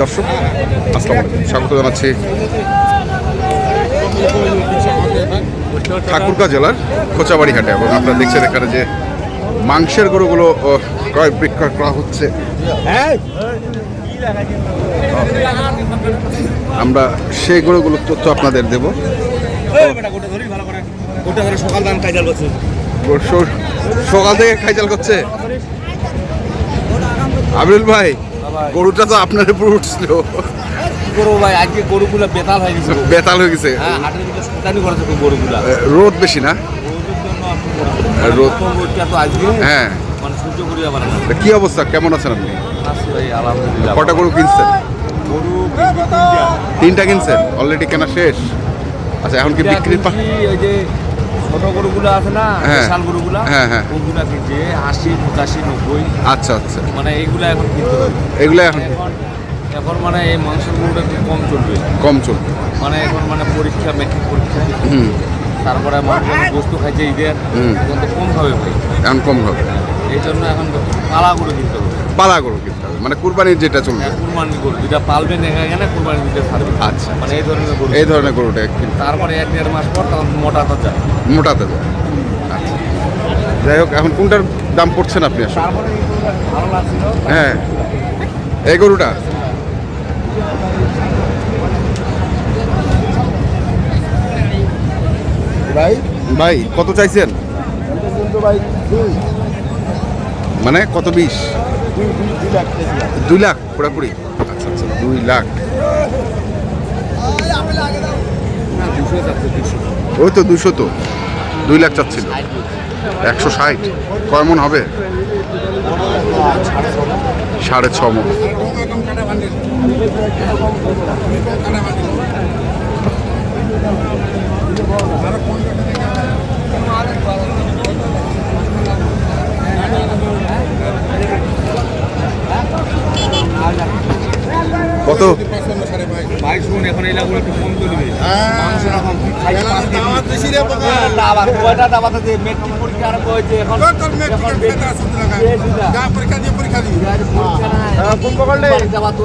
দর্শক আলাইকুম। স্বাগত জানাচ্ছি ঠাকুরগাঁ জেলার খোঁচাবাড়ি হাটে এবং আপনারা দেখছেন এখানে যে মাংসের গরুগুলো ক্রয় বিক্রয় করা হচ্ছে। আমরা সেই গরুগুলোর তথ্য আপনাদের দেব। সকাল থেকে খাইচাল করছে। আবিরুল ভাই গরুটা তো আপনার উপর উঠছিল। গরু ভাই আজকে গরুগুলো বেতাল হয়ে গেছে। বেতাল হয়ে গেছে। হ্যাঁ হাটের ভিতরে শয়তানি করেছে খুব রোদ বেশি না? রোদ- তো আজকে হ্যাঁ। মানে সহ্য কি অবস্থা? কেমন আছেন আপনি? ভাই আলহামদুলিল্লাহ। কটা গরু কিনছেন? গরু তিনটা। কিনছেন? অলরেডি কেনা শেষ? আচ্ছা এখন কি বিক্রির পা- কিনছি, ওই যে ছোট গরুগুলো আছে না হ্যাঁ। বিশাল গরুগুলা হ্যাঁ, হ্যাঁ। ওগুলা কিনছে আশি পঁচাশি নব্বই। আচ্ছা আচ্ছা। মানে এইগুলা এখন কিনতে হবে। এগুলো এখন এখন মানে এই মাংসের গরুটা একটু কম চলবে। কম চলবে। মানে এখন মানে পরীক্ষা মেট্রিক পরীক্ষা। তারপরে মানুষ বস্তু খাইছে ঈদের। এখন তো কম খাবে ভাই। এখন কম হবে। এই জন্য এখন পালা করে দিতে হবে। পালা গরু কিনতে হবে মানে কুরবানির যেটা চলবে হ্যাঁ, কুরবানি গরু যেটা পালবে দেখা গেলে কুরবানি দিতে পারবে আচ্ছা। মানে এই ধরনের গরু। এই ধরনের গরুটা কিনতে তারপরে এক দেড় মাস পর তখন মোটা তো যায়। মোটাতে যায়। আচ্ছা। যাই হোক এখন কোনটার দাম পড়ছেন আপনি আসলে? হ্যাঁ। এই গরুটা? ভাই? ভাই কত চাইছেন? কিন্তু ভাই দুই। মানে কত বিশ? দুই লাখ পুরাপুরি। আচ্ছা আচ্ছা দুই লাখ। ওই তো দুশো তো। দুই লাখ চাচ্ছিল। একশো ষাট। কয় মন হবে? সাড়ে ছ মন কত ভাই শুন এখন এই লাগুলো একটু কম চলবে হ্যাঁ। মাংস রকম খাইছে পাঁচ কেজি হ্যাঁ, দাবার কয়টা পরীক্ষা আরম্ভ হয়েছে নাই। কোন পকড়লে দাবা। তো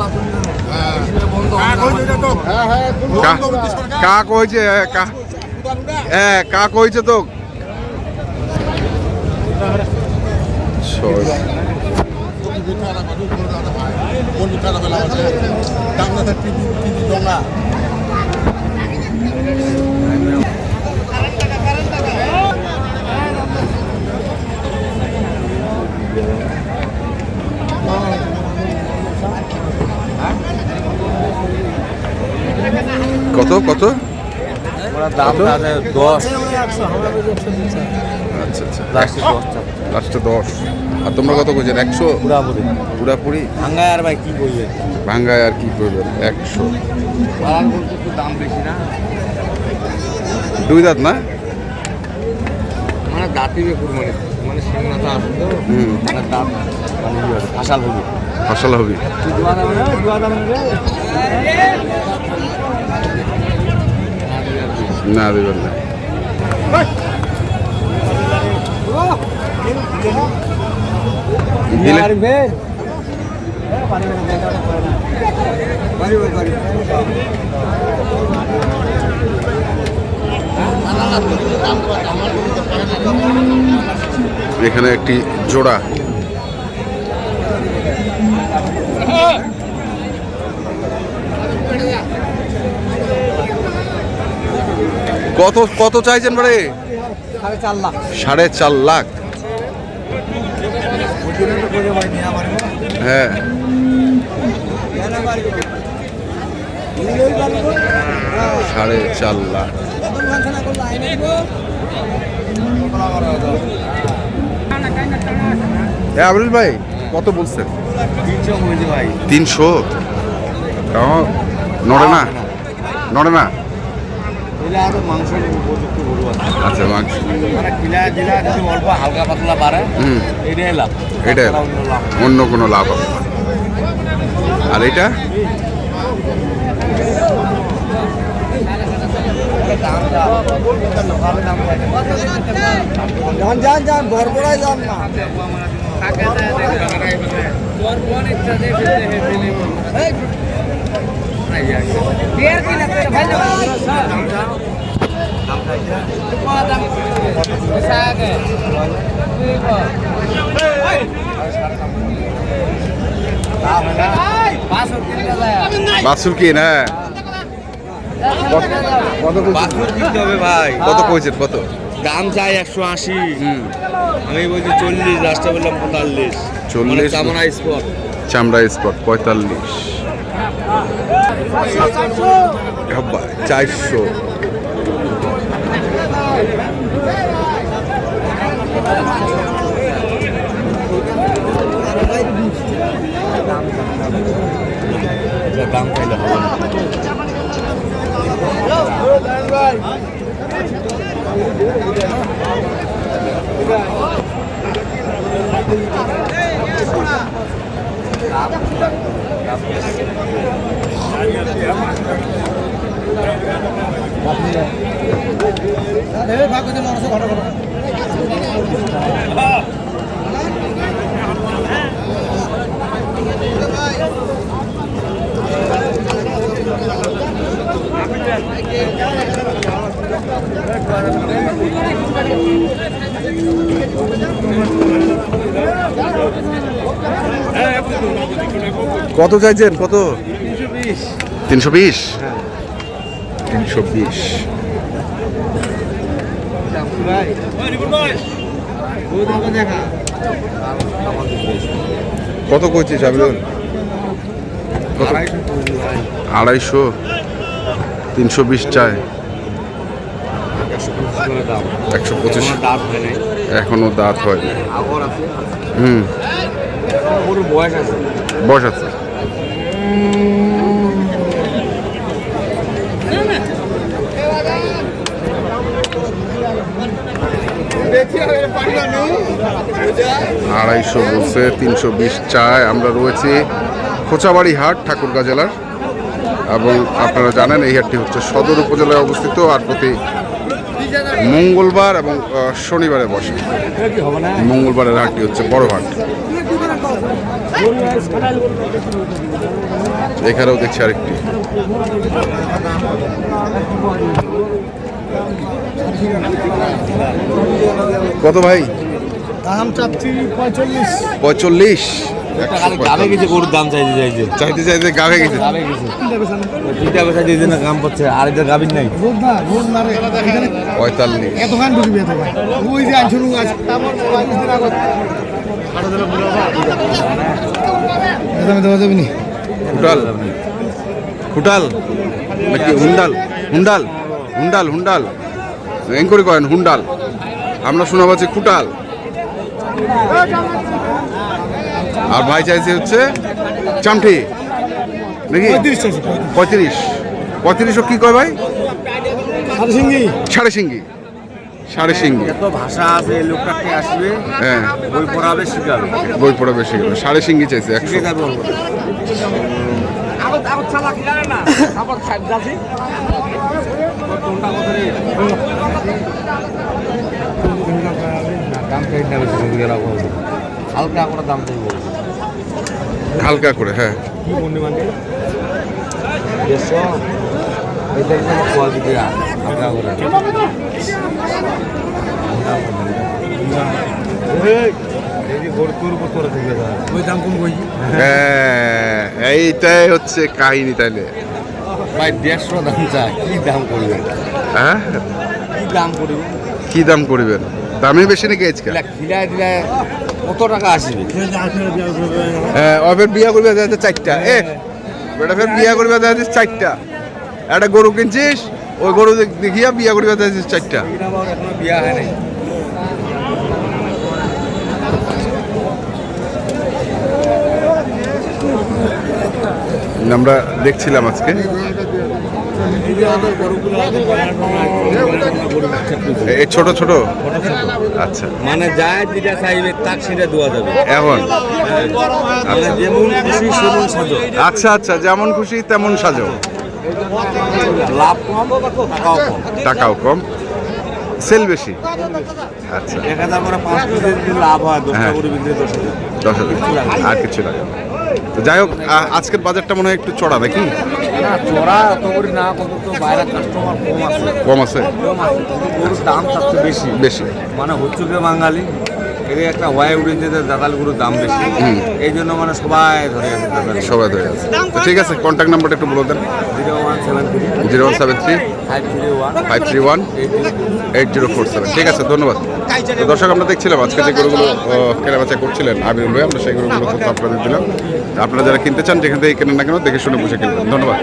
কত কত? দাম দশ। আচ্ছা আচ্ছা। লাস্টে দশ টাকা লাস্টে দশ। আর তোমরা কত করছেন একশো? পুরাপুরি। পুরাপুরি? ভাঙ্গায় আর ভাই কি করবে? ভাঙ্গায় আর কি করবেন একশো। দাম বেশি না? দুই দাঁত না? মানে দাঁতি কুরবানি মানে আসুন তো হুম। মানে দাম মানে ইয়ে হবে, ফাঁসাল হবে। ফসল না দেবেন না দিলে এখানে একটি জোড়া। কত কত চাইছেন বারে সাড়ে চার লাখ। সাড়ে চার লাখ। হ্যাঁ। সাড়ে চার লাখ। হ্যাঁ আবরুল ভাই, কত বলছেন? তিনশো? নড়ে না? নড়ে না? মাংস উপযুক্ত আচ্ছা। মাংস মানে খিলা জিলা যদি অল্প হালকা পাতলা বাড়ে হুম এটাই লাভ। এটাই অন্য লাভ অন্য কোনো লাভ হবে। আর এটা যান যান যান বরবরাই যান না। কিনতে হবে ভাই। কত কইছেন কত? দাম চাই একশো আশি। হুম। আমি বলছি চল্লিশ লাস্টে বললাম পঁয়তাল্লিশ। 40 মানে চামড়া স্পট চামড়া স্পট পঁয়তাল্লিশ। চারশো। ঘটা ঘটা কত চাইছেন? কত? তিনশো বিশ। তিনশো বিশ। কত কইছিস আবেদন আড়াইশো। তিনশো বিশ চায় একশো পঁচিশ। হয় এখনও দাঁত হয় হুম। বয়স আছে। বস আছে। আড়াইশো বলছে, তিনশো বিশ চায়। আমরা রয়েছি খোঁচাবাড়ি হাট, ঠাকুরগাঁ জেলার। এবং আপনারা জানেন, এই হাটটি হচ্ছে সদর উপজেলায় অবস্থিত আর প্রতি মঙ্গলবার এবং শনিবারে বসে। মঙ্গলবারের হাটটি হচ্ছে বড় হাট। এখানেও দেখছি আরেকটি। কত ভাই? দাম চাচ্ছি পঁয়তাল্লিশ। পঁয়তাল্লিশ। গাবে গেছে গরুর দাম চাইতে চাইছে চাইতে চাইতে গাবে গেছে। তিনটা না কাম করছে আর এটা গাবিন নাই। পঁয়তাল্লিশ। এতখান ঢুকবি এতখান ওই যে আনছো নুক আছে দামে দেওয়া যাবে নি খুটাল খুটাল নাকি হুন্ডাল? হুন্ডাল। হুন্ডাল হুন্ডাল। এঙ্করি করেন হুন্ডাল। আমরা শোনা পাচ্ছি খুটাল। আর ভাই চাইছে হচ্ছে চামঠি। নাকি? পঁয়ত্রিশ। পঁয়ত্রিশও কি কয় ভাই? সাড়ে সিঙ্গি। সাড়ে সিঙ্গি। সাড়ে সিঙ্গি। এত ভাষা আছে লোকটাকে আসবে হ্যাঁ। বই পড়াবে শিখাবে। বই পড়া বেশি গেল সাড়ে সিঙ্গি চাইছে একশো। হালকা করে দাম চাইব হালকা করে হ্যাঁ। মনে? দেড়শো এটা কোয়ালিটি হালকা করে ওই দাম কম কই হ্যাঁ এইটাই হচ্ছে কাহিনী তাইলে। ভাই দেড়শো দাম চাই কি দাম করবে? হ্যাঁ? কি দাম করবে? কি দাম করবেন? দামে বেশি নাকি আজকাল খিলায় দিলে কত টাকা আসবে? হ্যাঁ অফের বিয়া করবে যাচ্ছে চারটা। এ বেটা ফের বিয়া করবে দেখা যাচ্ছে চারটা। একটা গরু কিনছিস ওই গরু দেখ- দেখিয়া বিয়া করবে যাচ্ছে চারটা। বিয়া হয় নাই। আমরা দেখছিলাম আজকে। এই ছোট ছোট? আচ্ছা। মানে যায় যেটা চাইবে তাক সেটা দেওয়া যাবে। এখন? মানে যেমন খুশি সেমন সাজো। আচ্ছা আচ্ছা যেমন খুশি তেমন সাজো। লাভ কম টাকাও কম। টাকাও কম। সেল বেশি? আচ্ছা। এক হাজার করে পাঁচ লাভ হয় হ্যাঁ। দশ হাজার। দশ হাজার। আর কিছু লাগে না। তো যাই হোক আজকের বাজারটা মনে হয় একটু চড়া নাকি? চড়া অত করি না কত তো বাইরের কাস্টমার কম আছে। বেশি। বেশি। মানে হচ্ছে বাঙালি এর একটা ওয়াই উঠেছে যে দাদাল দাম বেশি। এই জন্য মানে সবাই ধরে আছে দাদাল সবাই ধরে আছে। তো ঠিক আছে কন্ট্যাক্ট নাম্বারটা একটু বলে দেন। Zero one seven three. Zero one seven three five three one five three one eight zero four seven. ঠিক আছে ধন্যবাদ। তো দর্শক আমরা দেখছিলাম আজকে যে গরুগুলো কেনাবেচা করছিলেন আবিরুল ভাই আমরা সেই গরুগুলো তথ্য আপনাদের দিলাম। আপনারা যারা কিনতে চান যেখান থেকে কেনেন না কেন দেখে শুনে বুঝে কিনবেন। ধন্যবাদ।